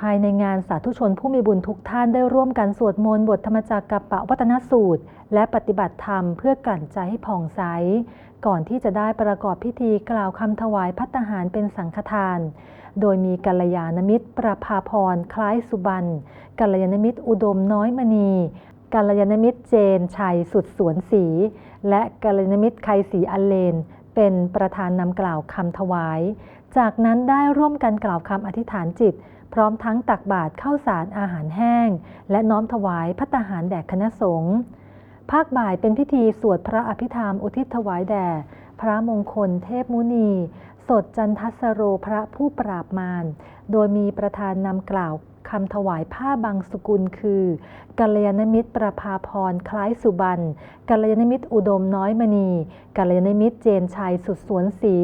ภายในงานสาธุชนผู้มีบุญทุกท่านได้ร่วมกันสวดมนต์บทธรรมจักรกับปะวัตนสูตร และปฏิบัติธรรมเพื่อกลั่นใจให้ผ่องใส ก่อนที่จะได้ประกอบพิธีกล่าวคำถวายพัตหารเป็นสังฆทาน โดยมีกัลยาณมิตร ประภาพรคล้ายสุบรรณกัลยาณมิตรอุดมน้อยมณีกัลยาณมิตรเจนชัยสุดสวนศรีและกัลยาณมิตรไคศรีอเลน เป็นประธานนำกล่าวคำถวาย จากนั้นได้ร่วมกันกล่าวคำอธิษฐานจิต พร้อมทั้งตักบาตรข้าวสารอาหารแห้ง และน้อมถวายพัตหารแด่คณะสงฆ์ภาคบ่ายเป็นพิธีสวดพระอภิธรรมอุทิศถวายแด่ พระมงคลเทพมุนี สดจันทสโรพระผู้ปราบมาร โดยมีประธานนำกล่าว คำถวายผ้าบางสกุลคือกัลยาณมิตรประภาพรคล้ายสุบรรณกัลยาณมิตรอุดมน้อยมณีกัลยาณมิตรเจนชัยสุดสวนศรี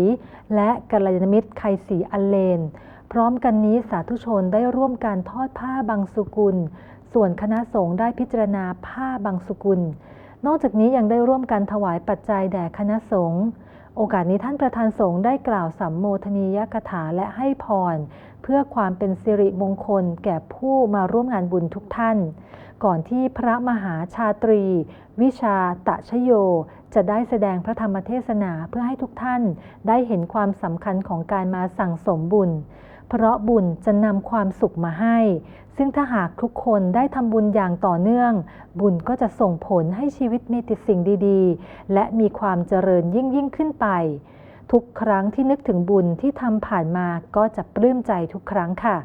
และกัลยาณมิตรไคศรีอัลเลน พร้อมกันนี้สาธุชนได้ร่วมการทอดผ้าบางสกุล ส่วนคณะสงฆ์ได้พิจารณาผ้าบางสกุล นอกจากนี้ยังได้ร่วมกันถวายปัจจัยแด่คณะสงฆ์โอกาสนี้ท่านประธานสงฆ์ได้กล่าวสัมโมทนียกถาและให้พร เพื่อความเป็นสิริมงคลแก่ผู้มาร่วมงานบุญทุกท่าน ก่อนที่พระมหาชาตรี วิชาตะชโย จะได้แสดงพระธรรมเทศนาเพื่อให้ทุกท่านได้เห็นความสำคัญของการมาสั่งสมบุญ เพราะบุญจะนำความสุขมาให้ ซึ่งถ้าหากทุกคนได้ทำบุญอย่างต่อเนื่อง บุญก็จะส่งผลให้ชีวิตมีแต่สิ่งดีๆ และมีความเจริญยิ่งยิ่งขึ้นไป ทุกครั้งที่นึกถึงบุญที่ทำผ่านมาก็จะปลื้มใจทุกครั้งค่ะ